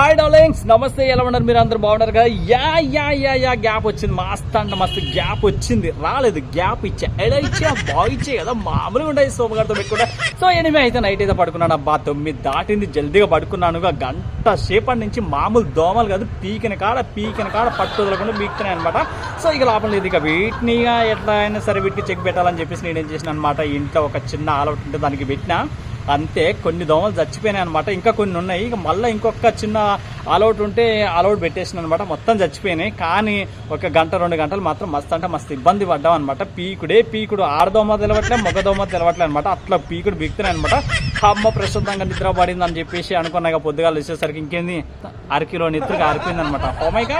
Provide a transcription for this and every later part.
Hi darlings నమస్తే ఎలా ఉన్నారు? మీరు అందరు బాగున్నారు కదా yeah yeah yeah yeah gap వచ్చింది. మస్త్ అంట మస్తు గ్యాప్ వచ్చింది. రాలేదు. గ్యాప్ ఇచ్చా. ఎలా ఇచ్చా? బాగా ఇచ్చే కదా. మామూలుగా ఉంటాయి సోమగారితో పెట్టుకుంటా. సో ఎనిమిది అయితే నైట్ అయితే పడుకున్నాను. అబ్బా తొమ్మిది దాటింది. జల్దీగా పడుకున్నాను గంట సేపటి నుంచి మామూలు దోమలు కాదు. పీకిన కాడ పీకిన కాడ పట్టు వదలకుండా పీకుతున్నాయి అనమాట సో ఇక లాభం లేదు. ఇక వీటిని ఇక ఎట్లా అయినా సరే వీటికి చెక్ పెట్టాలని చెప్పేసి నేను ఏం చేసిన అనమాట ఇంట్లో ఒక చిన్న ఆలౌట్ ఉంటే దానికి పెట్టినా. అంతే కొన్ని దోమలు చచ్చిపోయినాయి అనమాట ఇంకా కొన్ని ఉన్నాయి. ఇక మళ్ళీ ఇంకొక చిన్న ఆల్అౌట్ ఉంటే ఆల్అౌట్ పెట్టేసిన అనమాట మొత్తం చచ్చిపోయినాయి. కానీ ఒక గంట రెండు గంటలు మాత్రం మస్తు అంటే మస్తు ఇబ్బంది పడ్డాం అనమాట పీకుడే పీకుడు ఆడదోమ తెలవట్లే మగదోమ తెలవట్లే అనమాట అట్లా పీకుడు పీకుతున్నాయి అనమాట అమ్మ ప్రశాంతంగా నిద్ర పడింది అని చెప్పేసి అనుకున్నాక ఇక పొద్దుగాలు వచ్చేసరికి ఇంకేంది? అరకిలో నిద్రగా ఆరిపోయింది అనమాట ఓమైగా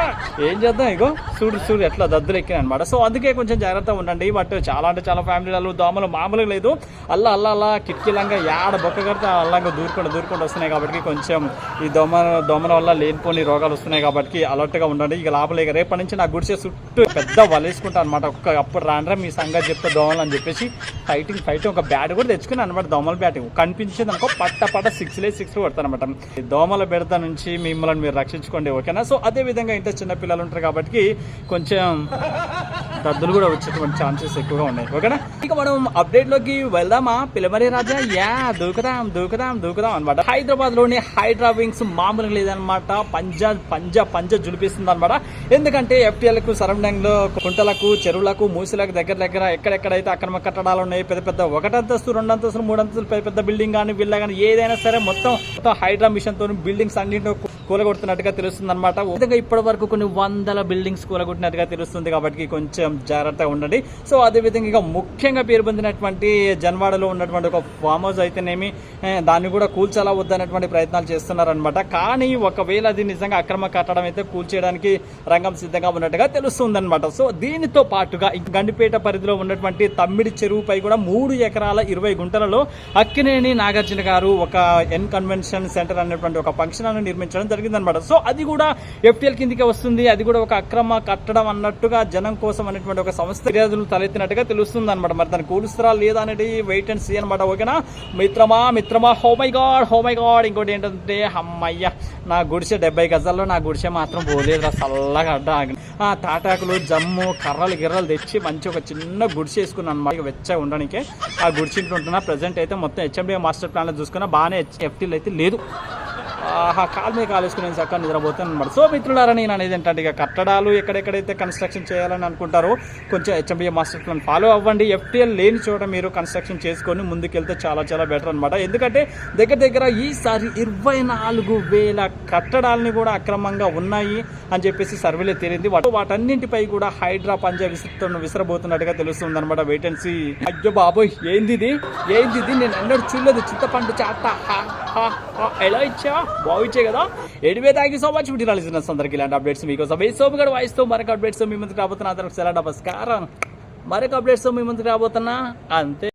ఏం చేద్దాం ఇగో? చూడు చూడు ఎట్లా దద్దులు ఎక్కినాయి అనమాట సో అందుకే కొంచెం జాగ్రత్తగా ఉండండి. బట్ చాలా అంటే చాలా ఫ్యామిలీలలో దోమలు మామూలుగా లేదు. అల్లా అల్లా అల్లా కిటికీలంగా యాడ బొక్క కడితే అల్లంగా దూరుకుంటూ దూరుకుంటూ వస్తున్నాయి కాబట్టి కొంచెం ఈ దోమ దోమల వల్ల లేనిపోని రోగాలు వస్తున్నాయి కాబట్టి అలర్ట్గా ఉండండి. ఇక లాభలేక రేపటి నుంచి నా గుడిసే చుట్టూ పెద్ద వలేసుకుంటా అనమాట ఒక్క అప్పుడు రాండ్రా మీ సంగతి చెప్తే దోమలు అని చెప్పేసి ఫైటింగ్ ఫైటింగ్ ఒక బ్యాట్ కూడా తెచ్చుకుని అనమాట దోమల బ్యాట్ కనిపించింది అనుకో పట్ట పట్ట సిక్స్ లే సిక్స్ కొడతాను అనమాట దోమల బెడత నుంచి మిమ్మల్ని మీరు రక్షించుకోండి ఓకేనా? సో అదే విధంగా ఇంట్లో చిన్న పిల్లలు ఉంటారు కాబట్టి కొంచెం దద్దులు కూడా వచ్చేటువంటి ఛాన్సెస్ ఎక్కువగా ఉన్నాయి. ఓకేనా? ఇక మనం అప్డేట్లోకి వెళ్దామా? పిలమరి రాజా యా దూకుదాం దూకుదాం దూకుదాం అనమాట హైదరాబాద్లోని హైడ్రా వింగ్స్ మామూలుగా లేదనమాట పంజా పంజా పంజా జులిపిస్తుంది అనమాట ఎందుకంటే ఎఫ్టీఎల్కు సరౌండింగ్లో కుంటలకు చెరువులకు మూసలకు దగ్గర దగ్గర ఎక్కడెక్కడైతే అక్రమ కట్టడాలు ఉన్నాయి పెద్ద పెద్ద ఒకటంతస్తు రెండంతస్తులు మూడంతస్తులు పెద్ద పెద్ద బిల్డింగ్ కానీ విల్లా కానీ ఏదైనా సరే మొత్తం మొత్తం హైడ్రా మిషన్తో బిల్డింగ్స్ అన్నింటినీ కూలగొడుతున్నట్టుగా తెలుస్తుంది అనమాట విధంగా ఇప్పటి వరకు కొన్ని వందల బిల్డింగ్స్ కూలగొట్టినట్టుగా తెలుస్తుంది కాబట్టి కొంచెం జాగ్రత్తగా ఉండండి. సో అదే విధంగా ఇక ముఖ్యంగా పేరు పొందినటువంటి జన్వాడలో ఉన్నటువంటి ఒక ఫామ్ హౌస్ అయితేనేమి దాన్ని కూడా కూల్చాలా వద్దనేటువంటి ప్రయత్నాలు చేస్తున్నారనమాట కానీ ఒకవేళ అది నిజంగా అక్రమ కట్టడం అయితే కూల్చేయడానికి రంగం సిద్ధంగా ఉన్నట్టుగా తెలుస్తుంది అనమాట సో దీనితో పాటుగా గండిపేట పరిధిలో ఉన్నటువంటి తమ్మిడి చెరువుపై కూడా మూడు ఎకరాల ఇరవై గుంటలలో అక్కినేని నాగార్జున గారు ఒక ఎన్ కన్వెన్షన్ సెంటర్ అనేటువంటి ఒక ఫంక్షన్ నిర్మించడం జరిగింది. జరిగిందనమాట సో అది కూడా ఎఫ్టీఎల్ కిందకే వస్తుంది. అది కూడా ఒక అక్రమ కట్టడం అన్నట్టుగా జనం కోసం అనేటువంటి ఒక సంస్థ ఫిర్యాదులు తలెత్తినట్టుగా తెలుస్తుంది అనమాట మరి దాన్ని కూలుస్తారా లేదా అనేది వెయిట్ అండ్ సీ అనమాట ఓకేనా? మిత్రమా మిత్రమా హోమై గాడ్ హోమై గాడ్ ఇంకోటి ఏంటంటే అమ్మయ్య నా గుడిసె డెబ్బై గజాల్లో నా గుడిసె మాత్రం పోలేదురా చల్లగా అడ్డ ఆ తాటాకులు జమ్ము కర్రలు గిర్రలు తెచ్చి మంచి ఒక చిన్న గుడిసె వేసుకున్నాను అనమాట వెచ్చగా ఉండడానికి. ఆ గుడిసె ఉంటున్నా. ప్రజెంట్ అయితే మొత్తం హెచ్ఎండి మాస్టర్ ప్లాన్లో చూసుకున్నా. బాగానే ఎఫ్టీలు అయితే లేదు. కాలు మీద కాలు నేను చక్కగా నిద్రపోతాను అనమాట సో మిత్రులారా నేను అనేది ఏంటంటే ఇక కట్టడాలు ఎక్కడెక్కడైతే కన్స్ట్రక్షన్ చేయాలని అనుకుంటారో కొంచెం హెచ్ఎంబిఏ మాస్టర్ ప్లాన్ ఫాలో అవ్వండి. ఎఫ్టీఎల్ లేని చోట మీరు కన్స్ట్రక్షన్ చేసుకొని ముందుకెళ్తే చాలా చాలా బెటర్ అనమాట ఎందుకంటే దగ్గర దగ్గర ఈసారి ఇరవై నాలుగు వేల కట్టడాలని కూడా అక్రమంగా ఉన్నాయి అని చెప్పేసి సర్వేలో తేలింది. వాటి వాటన్నింటిపై కూడా హైడ్రా పంజా విసురుతున్న విసిరబోతున్నట్టుగా తెలుస్తుంది అనమాట వెయిట్ అండ్ సీ అయ్యో బాబోయ్ ఏంది ఇది ఏంది ఇది నేను అన్నట్టు చూడలేదు. చింతపండు చాట. హా, ఎలా ఇచ్చా బాగుంచే కదా. Anyway thank you so much వీటి లిజనర్స్ అందరికి ఇలాంటి అప్డేట్స్ మీకోసం ఏ సోపు కూడా వాయిస్తో మరొక అప్డేట్స్ మీ ముందుకు రాబోతున్నా అందరికి సెలా నమస్కారం. మరొక అప్డేట్స్ మీ ముందుకు రాబోతున్నా అంతే.